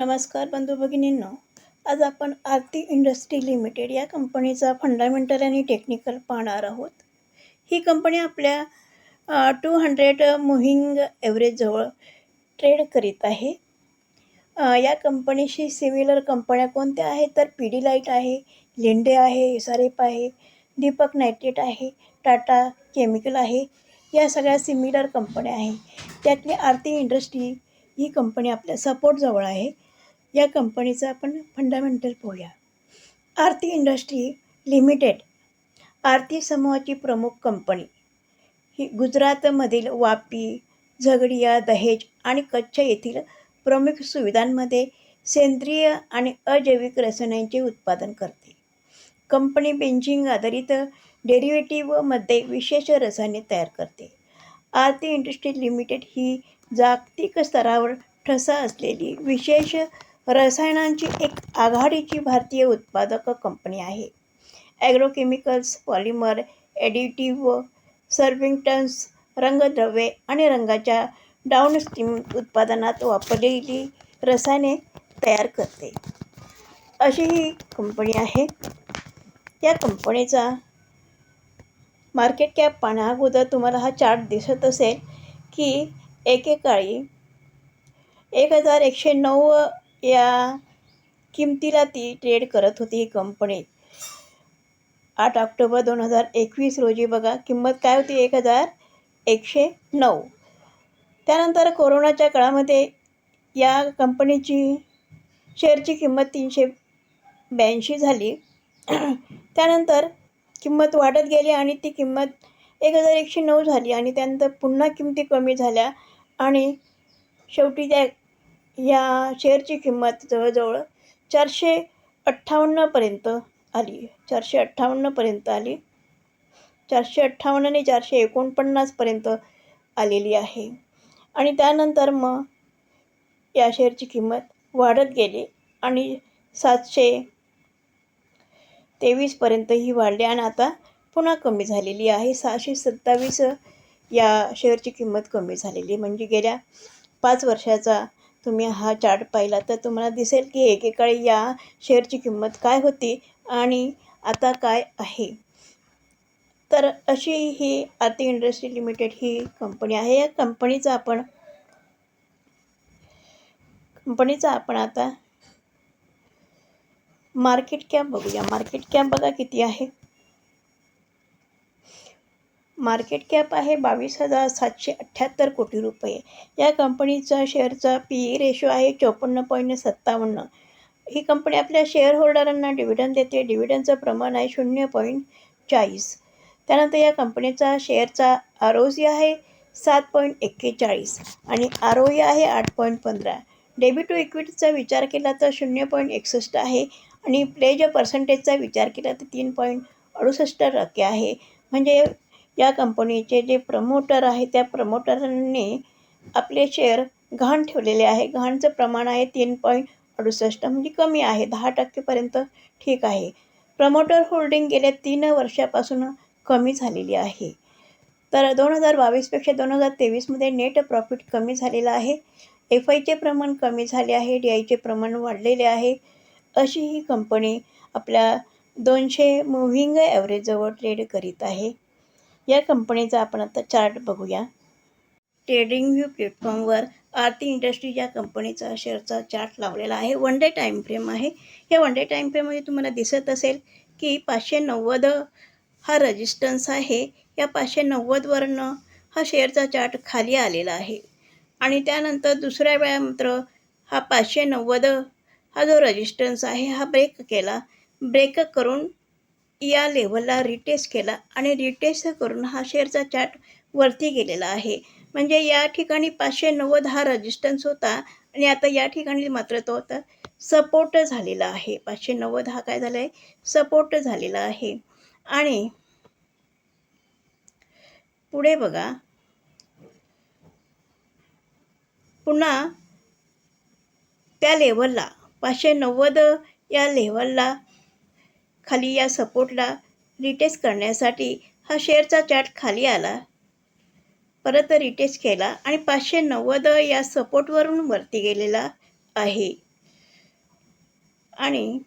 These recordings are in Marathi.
नमस्कार बंधू भगिनींनो आज आपण आरती इंडस्ट्री लिमिटेड या कंपनीचा फंडामेंटल आणि टेक्निकल पाहणार आहोत. ही कंपनी आपल्या टू हंड्रेड मोहिंग ॲव्हरेजजवळ ट्रेड करीत आहे. या कंपनीशी सिमिलर कंपन्या कोणत्या आहेत? तर पी डी लाइट आहे लिंडे आहे एस आहे दीपक नायट्रेट आहे टाटा केमिकल आहे. या सगळ्या सिमिलर कंपन्या आहे त्यातली आरती इंडस्ट्री ही कंपनी आपल्या सपोर्टजवळ आहे. या कंपनीचं आपण फंडामेंटल पाहूया. आरती इंडस्ट्री लिमिटेड आरती समूहाची प्रमुख कंपनी ही गुजरातमधील वापी झगडिया दहेज आणि कच्छ येथील प्रमुख सुविधांमध्ये सेंद्रिय आणि अजैविक रसायनांचे उत्पादन करते. कंपनी बेंजिंग आधारित डेरिव्हेटिव्हमध्ये विशेष रसायने तयार करते. आरती इंडस्ट्री लिमिटेड ही जागतिक स्तरावर ठसा असलेली विशेष रसायनांची एक आघाडीची भारतीय उत्पादक कंपनी आहे. ॲग्रोकेमिकल्स पॉलिमर ॲडिटिव्ह सर्विंगटन्स रंगद्रव्ये आणि रंगाच्या डाऊनस्ट्रीम उत्पादनात वापरलेली रसायने तयार करते. अशी ही कंपनी आहे. या कंपनीचा मार्केट कॅप पाहण्या अगोदर तुम्हाला हा चार्ट दिसत असेल की एकेकाळी एक हजार एकशे नऊ या किमतीला ती ट्रेड करत होती ही कंपनी आठ ऑक्टोबर दोन हजार एकवीस रोजी बघा किंमत काय होती? एक हजार एकशे नऊ. त्यानंतर कोरोनाच्या काळामध्ये या कंपनीची शेअरची किंमत तीनशे ब्याऐंशी झाली. त्यानंतर किंमत वाढत गेली आणि ती किंमत एक हजार एकशे नऊ झाली आणि त्यानंतर पुन्हा किमती कमी झाल्या आणि शेवटी त्या या शेअरची किंमत जवळजवळ चारशे अठ्ठावन्नपर्यंत आली. चारशे अठ्ठावन्नपर्यंत आली. चारशे अठ्ठावन्न आणि चारशे एकोणपन्नासपर्यंत आलेली आहे. आणि त्यानंतर मग या शेअरची किंमत वाढत गेली आणि सातशे तेवीसपर्यंत ही वाढली आणि आता पुन्हा कमी झालेली आहे. सहाशे सत्तावीस या शेअरची किंमत कमी झालेली म्हणजे गेल्या पाच वर्षाचा तुम्ही हा चार्ट पाहिला तर तुम्हाला दिसेल की एकेकाळी या शेअरची किंमत काय होती आणि आता काय आहे. तर अशी ही आरती इंडस्ट्री लिमिटेड ही कंपनी आहे. या कंपनीचा आपण कंपनीचा आपण आता मार्केट कॅप बघूया. मार्केट कॅप बघा किती आहे. मार्केट कॅप आहे बावीस हजार सातशे अठ्ठ्याहत्तर कोटी रुपये. या कंपनीचा शेअरचा पी ई रेशो आहे चोपन्न पॉईंट सत्तावन्न. ही कंपनी आपल्या शेअर होल्डरांना डिव्हिडंड देते डिव्हिडंडचं प्रमाण आहे शून्य पॉईंट चाळीस. त्यानंतर या कंपनीचा शेअरचा आर ओ सी आहे सात पॉईंट एक्केचाळीस आणि आर ओ ई आहे आठ पॉईंट पंधरा. डेबिट टू इक्विटीचा विचार केला तर शून्य पॉईंट एकसष्ट आहे आणि प्लेज पर्सेंटेजचा विचार केला तर तीन पॉईंट अडुसष्ट टक्के आहे. म्हणजे या कंपनीचे जे प्रमोटर आहे त्या प्रमोटरांनी आपले शेअर घाण ठेवलेले आहे. घाणचं प्रमाण आहे तीन पॉईंट अडुसष्ट म्हणजे कमी आहे दहा टक्केपर्यंत ठीक आहे. प्रमोटर होल्डिंग गेल्या तीन वर्षापासून कमी झालेली आहे. तर दोन हजार बावीसपेक्षा दोन हजार तेवीसमध्ये नेट प्रॉफिट कमी झालेलं आहे. एफ आयचे प्रमाण कमी झाले आहे डी आयचे प्रमाण वाढलेले आहे. अशी ही कंपनी आपल्या दोनशे मुव्हिंग ॲव्हरेजजवळ ट्रेड करीत आहे. या कंपनीचा आपण आता चार्ट बघूया. ट्रेडिंग व्ह्यू प्लॅटफॉर्मवर आरती इंडस्ट्री या कंपनीचा शेअरचा चार्ट लावलेला आहे. वन डे टाईम फ्रेम आहे. या वन डे टाईम फ्रेममध्ये तुम्हाला दिसत असेल की पाचशे नव्वद हा रजिस्टन्स आहे. या पाचशे नव्वदवरनं हा शेअरचा चार्ट खाली आलेला आहे. आणि त्यानंतर दुसऱ्या वेळा मात्र हा पाचशे नव्वद हा जो रजिस्टन्स आहे हा ब्रेक केला. ब्रेक करून या लेवलला रिटेस्ट केला आणि रिटेस्ट करून हा शेअरचा चार्ट वरती गेलेला आहे. म्हणजे या ठिकाणी पाचशे नव्वद हा रजिस्टन्स होता आणि आता या ठिकाणी मात्र तो आता सपोर्ट झालेला आहे. पाचशे नव्वद हा काय झाला आहे सपोर्ट झालेला आहे. आणि पुढे बघा. पुन्हा त्या लेवलला पाचशे नव्वद या लेवलला खाली या सपोर्टला रिटेस्ट करण्यासाठी हा शेअरचा चार्ट खाली आला. परत रिटेस्ट केला आणि पाचशे नव्वद या सपोर्टवरून वरती गेलेला आहे. आणि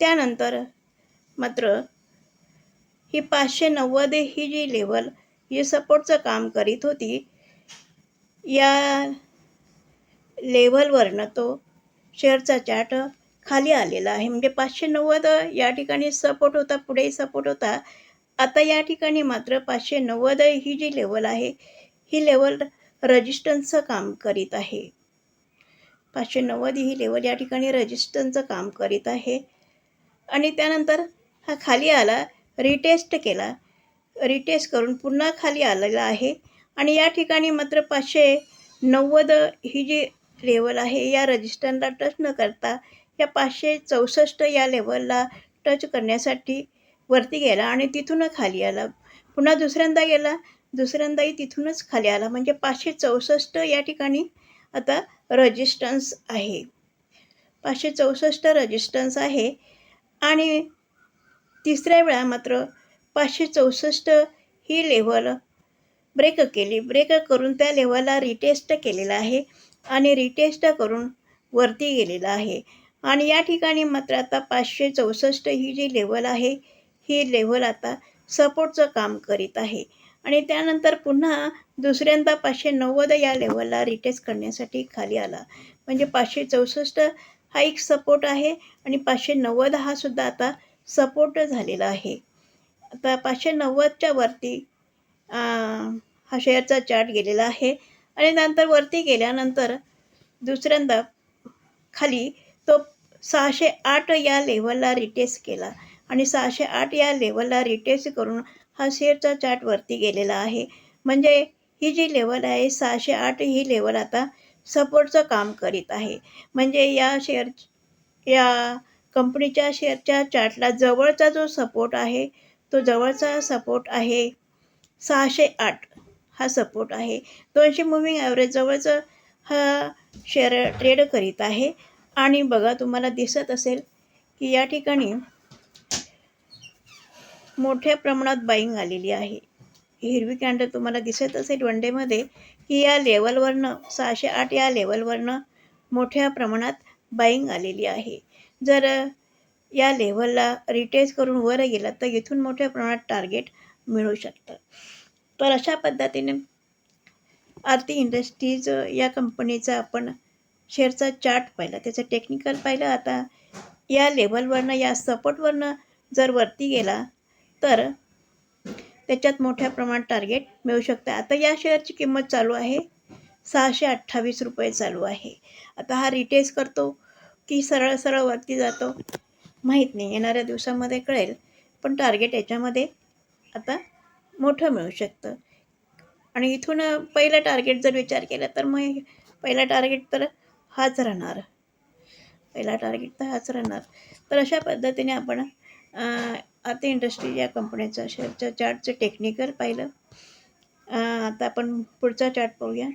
त्यानंतर मात्र ही पाचशे नव्वद ही जी लेवल ही सपोर्टचं काम करीत होती या लेवलवरनं तो शेअरचा चार्ट खाली आलेला आहे. म्हणजे पाचशे नव्वद या ठिकाणी सपोर्ट होता पुढेही सपोर्ट होता. आता या ठिकाणी मात्र पाचशे नव्वद ही जी लेवल आहे ही लेवल रजिस्टन्सचं काम करीत आहे. पाचशे नव्वद ही लेवल या ठिकाणी रजिस्टन्सचं काम करीत आहे. आणि त्यानंतर हा खाली आला रिटेस्ट केला. रिटेस्ट करून पुन्हा खाली आलेला आहे. आणि या ठिकाणी मात्र पाचशे नव्वद ही जी लेवल आहे. या रजिस्टरला टच न करता या पाचशे चौसष्ट या लेवलला टच करण्यासाठी वरती गेला आणि तिथून खाली आला. पुन्हा दुसऱ्यांदा गेला. दुसऱ्यांदाही तिथूनच खाली आला. म्हणजे पाचशे चौसष्ट या ठिकाणी आता रजिस्टन्स आहे. पाचशे चौसष्ट रजिस्टन्स आहे. आणि तिसऱ्या वेळा मात्र पाचशे चौसष्ट ही लेवल ब्रेक केली. ब्रेक करून त्या लेवलला रिटेस्ट केलेला आहे. आणि रिटेस्ट करून वरती गेलेला आहे. आणि या ठिकाणी मात्र आता पाचशे चौसष्ट ही जी लेवल आहे ही लेवल आता सपोर्टचं काम करीत आहे. आणि त्यानंतर पुन्हा दुसऱ्यांदा पाचशे नव्वद या लेवलला रिटेस्ट करण्यासाठी खाली आला. म्हणजे पाचशे चौसष्ट हा एक सपोर्ट आहे आणि पाचशे नव्वद हा सुद्धा आता सपोर्ट झालेला आहे. आता पाचशे नव्वदच्या वरती हा शेअरचा चार्ट गेलेला आहे. आणि नंतर वरती गेल्यानंतर दुसऱ्यांदा खाली तो सहाशे आठ या लेवलला रिटेस्ट केला. आणि सहाशे आठ या लेवलला रिटेस्ट करून हा शेअरचा चार्ट वरती गेलेला आहे. म्हणजे ही जी लेवल आहे सहाशे आठ ही लेवल आता सपोर्टचं काम करीत आहे. म्हणजे या शेअर या कंपनीच्या शेअरच्या चार्टला जवळचा जो सपोर्ट आहे तो जवळचा सपोर्ट आहे सहाशे आठ. हा सपोर्ट आहे. दोनशे मुव्हिंग ॲव्हरेज जवळचं हा शेअर ट्रेड करीत आहे. आणि बघा तुम्हाला दिसत असेल की या ठिकाणी मोठ्या प्रमाणात बाईंग आलेली आहे. हिरवी कॅन्डल तुम्हाला दिसत असेल वन डेमध्ये की या लेवलवरनं सहाशे आठ या लेवलवरनं मोठ्या प्रमाणात बाईंग आलेली आहे. जर या लेवलला रिटेस्ट करून वर गेला तर इथून मोठ्या प्रमाणात टार्गेट मिळू शकतं. तर अशा पद्धतीने आरती इंडस्ट्रीज या कंपनीचा आपण शेअरचा चार्ट पाहिला. त्याचं टेक्निकल पाहिलं. आता या लेवलवरनं या सपोर्टवरनं जर वरती गेला तर त्याच्यात मोठ्या प्रमाणात टार्गेट मिळू शकतं. आता या शेअरची किंमत चालू आहे. सहाशे अठ्ठावीस रुपये चालू आहे. आता हा रिटेस करतो की सरळ सरळ वरती जातो? माहीत नाही. येणाऱ्या दिवसामध्ये कळेल. पण टार्गेट याच्यामध्ये आता मोठं मिळू शकतं. आणि इथून पहिलं टार्गेट जर विचार केला तर मग पहिला टार्गेट तर हाच राहणार. पहिला टार्गेट तर हाच राहणार. तर अशा पद्धतीने आपण आता इंडस्ट्री या कंपनीचं शेअरच्या चार्टचं टेक्निकल पाहिलं. आता आपण पुढचा चार्ट पाहूया.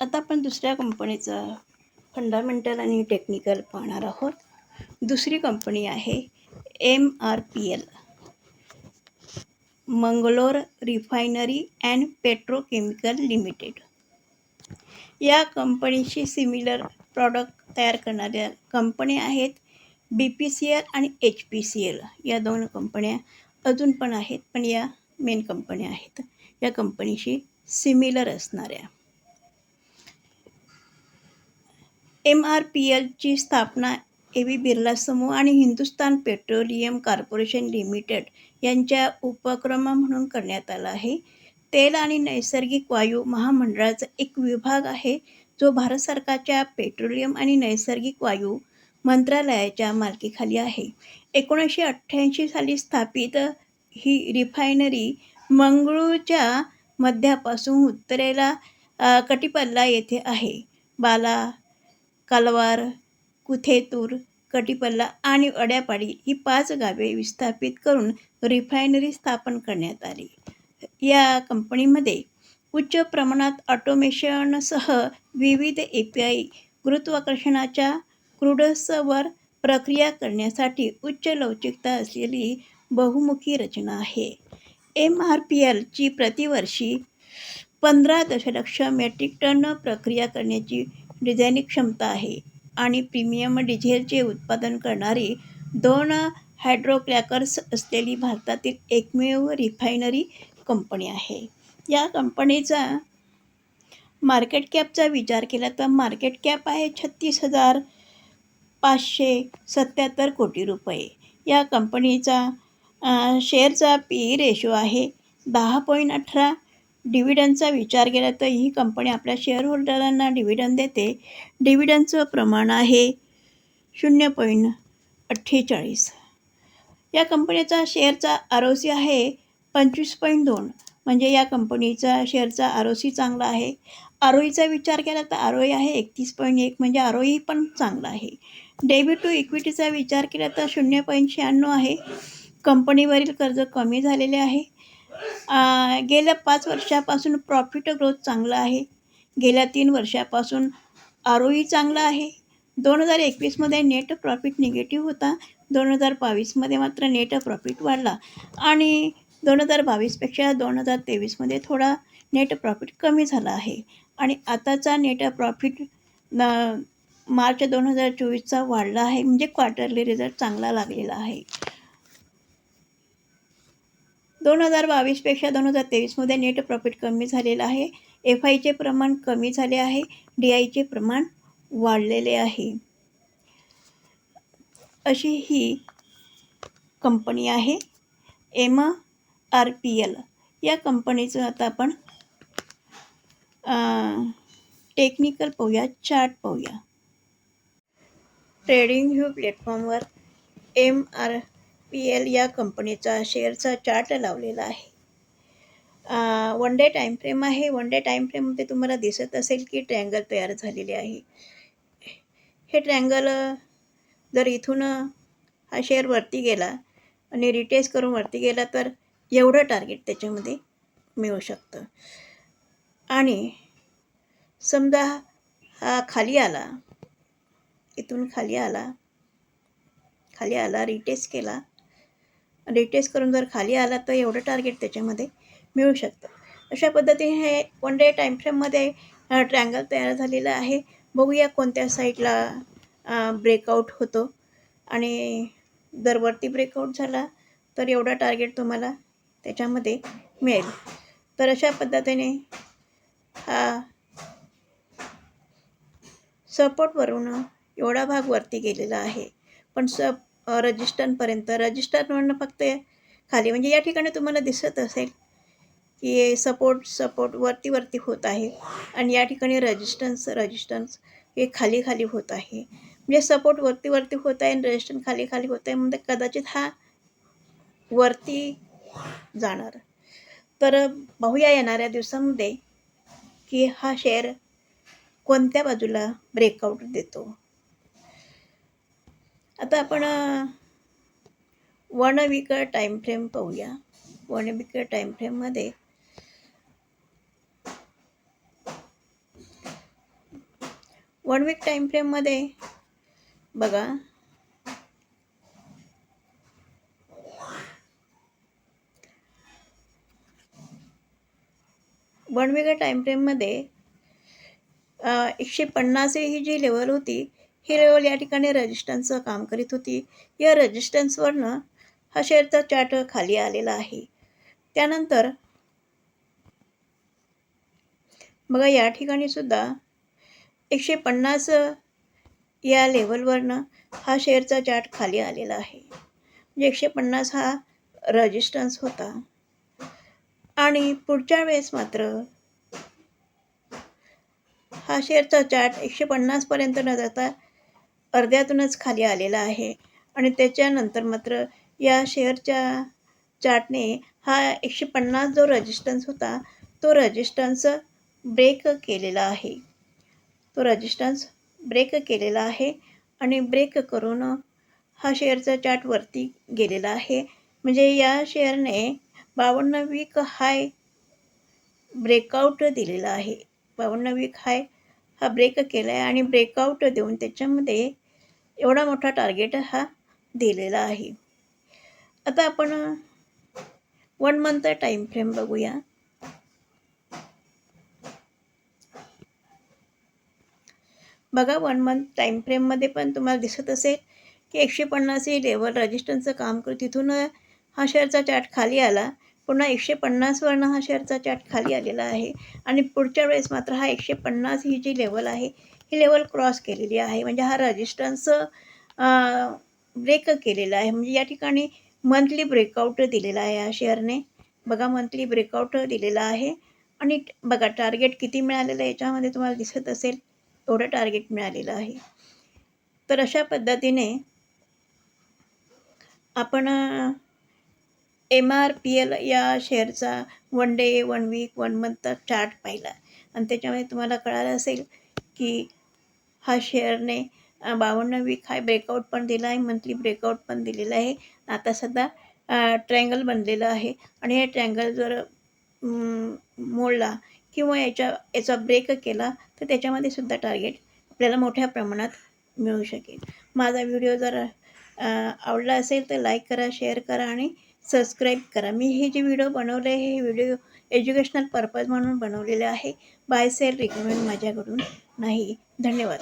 आता आपण दुसऱ्या कंपनीचा फंडामेंटल आणि टेक्निकल पाहणार आहोत. दुसरी कंपनी आहे M R P L Mangalore refinery and petrochemical limited. या कंपनीशी सिमिलर प्रॉडक्ट तयार करणाऱ्या कंपन्या आहेत बी पी सी एल आणि एच पी सी एल या दोन कंपन्या अजून पण आहेत पण या मेन कंपन्या आहेत. या कंपनीशी सिमिलर असणाऱ्या. एम आर पी एलची स्थापना ए व्ही बिर्ला समूह आणि हिंदुस्तान पेट्रोलियम कॉर्पोरेशन लिमिटेड यांच्या उपक्रम म्हणून करण्यात आला आहे. तेल आणि नैसर्गिक वायू महामंडळाचा एक विभाग आहे जो भारत सरकारच्या पेट्रोलियम आणि नैसर्गिक वायू मंत्रालयाच्या मालकीखाली आहे. एकोणीसशे अठ्ठ्याऐंशी साली स्थापित ही रिफायनरी मंगळूरच्या मध्यापासून उत्तरेला कटिपल्ला येथे आहे. बाला कालवार कुथेतूर कटिपल्ला आणि अड्यापाडी ही पाच गावे विस्थापित करून रिफायनरी स्थापन करण्यात आली. या कंपनीमध्ये उच्च प्रमाणात ऑटोमेशनसह विविध ए पी आय गुरुत्वाकर्षणाच्या क्रूडसवर प्रक्रिया करण्यासाठी उच्च लवचिकता असलेली बहुमुखी रचना आहे. एम आर पी एलची प्रतिवर्षी पंधरा दशलक्ष मेट्रिक टन प्रक्रिया करण्याची डिझायनिंग क्षमता आहे. आणि प्रीमियम डिझेलचे उत्पादन करणारी दोन हायड्रोक्रॅकर्स असलेली भारतातील एकमेव रिफायनरी कंपनी आहे. या कंपनीचा मार्केट कॅपचा विचार केला तर मार्केट कॅप आहे छत्तीस हजार पाचशे सत्याहत्तर कोटी रुपये. या कंपनीचा शेअरचा पी ई रेशो आहे दहा पॉईंट अठरा डिव्हिडंडचा विचार केला तर ही कंपनी आपल्या शेअरहोल्डरांना डिव्हिडंड देते. डिव्हिडंडचं प्रमाण आहे शून्य पॉईंट अठ्ठेचाळीस. या कंपनीचा शेअरचा आर ओ सी आहे पंचवीस पॉईंट दोन. म्हणजे या कंपनीचा शेअरचा आर ओ सी चांगला आहे. आर ओईचा विचार केला तर आर ओ आहे एकतीस पॉईंट एक. म्हणजे आर ओ ई पण चांगला आहे. डेबिट टू इक्विटीचा विचार केला तर शून्य पॉईंट शहाण्णव आहे. कंपनीवरील कर्ज कमी झालेले आहे. गेल्या पाच वर्षापासून प्रॉफिट ग्रोथ चांगला आहे. गेल्या तीन वर्षापासून आर ओ ई चांगला आहे. दोन हजार एकवीसमध्ये नेट प्रॉफिट निगेटिव्ह होता. दोन हजार बावीसमध्ये मात्र नेट प्रॉफिट वाढला. आणि दोन हजार बावीसपेक्षा दोन हजार तेवीसमध्ये थोडा नेट प्रॉफिट कमी झाला आहे. आणि आताचा नेट प्रॉफिट न मार्च दोन हजार चोवीसचा वाढला आहे. म्हणजे क्वार्टरली रिझल्ट चांगला लागलेला आहे. दोन हजार बावीसपेक्षा दोन हजार तेवीसमध्ये नेट प्रॉफिट कमी झालेलं आहे. एफ आयचे प्रमाण कमी झाले आहे. डी आयचे प्रमाण वाढलेले आहे. अशी ही कंपनी आहे. एम आर पी एल या कंपनीचं आता आपण टेक्निकल पाहूया चार्ट पाहूया. ट्रेडिंग व्ह्यू प्लॅटफॉर्मवर एम आर पी एल या कंपनीचा शेअरचा चार्ट लावलेला आहे. वन डे टाईम फ्रेम आहे. वन डे टाईम फ्रेममध्ये तुम्हाला दिसत असेल की ट्रँगल तयार झालेले आहे. हे ट्रँगल जर इथून हा शेअर वरती गेला आणि रिटेस्ट करून वरती गेला तर एवढं टार्गेट त्याच्यामध्ये मिळू शकतं. आणि समजा हा खाली आला इथून खाली आला खाली आला रिटेस केला रिटेस्ट करून जर खाली आला तर एवढं टार्गेट त्याच्यामध्ये मिळू शकतं. अशा पद्धतीने हे वन डे टाईम फ्रेममध्ये ट्रँगल तयार झालेलं आहे. बघूया कोणत्या साईडला ब्रेकआउट होतो. आणि जर वरती ब्रेकआउट झाला तर एवढा टार्गेट तुम्हाला त्याच्यामध्ये मिळेल. तर अशा पद्धतीने हा सपोर्टवरून एवढा भाग वरती गेलेला आहे. पण सप रजिस्टरपर्यंत रजिस्टरवरनं फक्त खाली. म्हणजे या ठिकाणी तुम्हाला दिसत असेल की सपोर्ट सपोर्ट वरती वरती होत आहे. आणि या ठिकाणी रजिस्टन्स रजिस्टन्स हे खाली खाली होत आहे. म्हणजे सपोर्ट वरती वरती होत आहे आणि रजिस्टन्स खाली खाली होत आहे म्हणजे कदाचित हा वरती जाणार. तर पाहूया येणाऱ्या दिवसामध्ये की हा शेअर कोणत्या बाजूला ब्रेकआउट देतो. आता आपण वन वीक टाईम फ्रेम पाहूया. वन वीक टाईम फ्रेममध्ये वन वीक टाईम फ्रेममध्ये बघा. वन वीक टाईम फ्रेममध्ये एकशे पन्नास ही जी लेवल होती ही लेवल या ठिकाणी रजिस्टन्सचं काम करीत होती. या रजिस्टन्सवरनं हा शेअरचा चार्ट खाली आलेला आहे. त्यानंतर बघा या ठिकाणी सुद्धा एकशे पन्नास या लेवलवरनं हा शेअरचा चार्ट खाली आलेला आहे. म्हणजे एकशे पन्नास हा रजिस्टन्स होता. आणि पुढच्या वेळेस मात्र हा शेअरचा चार्ट एकशे पन्नासपर्यंत न जाता अर्ध्यातूनच खाली आलेला आहे. आणि त्याच्यानंतर मात्र या शेअरच्या चार्टने हा एकशे पन्नास जो रजिस्टन्स होता तो रजिस्टन्स ब्रेक केलेला आहे. तो रजिस्टन्स ब्रेक केलेला आहे आणि ब्रेक करून हा शेअरचा चार्ट वरती गेलेला आहे. म्हणजे या शेअरने बावन्न वीक हाय ब्रेकआउट दिलेला आहे. बावन्न वीक हाय हा ब्रेक केला आहे आणि ब्रेकआउट देऊन त्याच्यामध्ये एवढा मोठा टार्गेट हा दिलेला आहे. आता आपण वन मंथ टाईम फ्रेम बघूया. बघा वन मंथ टाईम फ्रेममध्ये पण तुम्हाला दिसत असेल की एकशे पन्नास ही लेवल रजिस्टन्सचं काम करू. तिथून हा शेअरचा चार्ट खाली आला. पुन्हा एकशे पन्नासवरनं हा शेअरचा चार्ट खाली आलेला आहे. आणि पुढच्या वेळेस मात्र हा एकशे पन्नास ही जी लेवल आहे ही लेवल क्रॉस केलेली आहे. म्हणजे हा रजिस्टन्स ब्रेक केलेला आहे. म्हणजे या ठिकाणी मंथली ब्रेकआउट दिलेला आहे या शेअरने बघा मंथली ब्रेकआउट दिलेला आहे. आणि बघा टार्गेट किती मिळालेलं आहे याच्यामध्ये तुम्हाला दिसत असेल एवढं टार्गेट मिळालेलं आहे. तर अशा पद्धतीने आपण एम आर पी एल या शेअरचा one day one week one मंथचा chart पाहिला. आणि त्याच्यामध्ये तुम्हाला कळालं असेल की हा शेअरने बावन्न वीक हा ब्रेकआउट पण दिला आहे मंथली ब्रेकआउट पण दिलेला आहे. आता सध्या ट्रँगल बनलेलं आहे. आणि हे ट्रँगल जर मोडला किंवा याच्या याचा ब्रेक केला तर त्याच्यामध्ये सुद्धा टार्गेट आपल्याला मोठ्या प्रमाणात मिळू शकेल. माझा व्हिडिओ जर आवडला असेल तर लाईक करा शेअर करा आणि सबस्क्राईब करा. मी हे जे व्हिडिओ बनवले हे व्हिडिओ एज्युकेशनल पर्पज म्हणून बनवलेले आहे. बाय सेल रिकमेंड माझ्याकडून नाही. धन्यवाद.